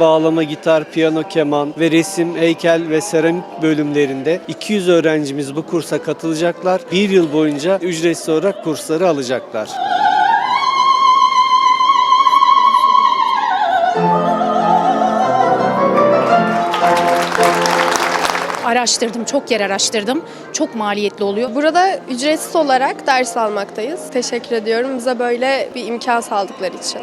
bağlama, gitar, piyano, keman ve resim, heykel ve seramik bölümlerinde 200 öğrencimiz bu kursa katılacaklar. Bir yıl boyunca ücretsiz olarak kursları alacaklar. Araştırdım, çok yer araştırdım. Çok maliyetli oluyor. Burada ücretsiz olarak ders almaktayız. Teşekkür ediyorum bize böyle bir imkan sağladıkları için.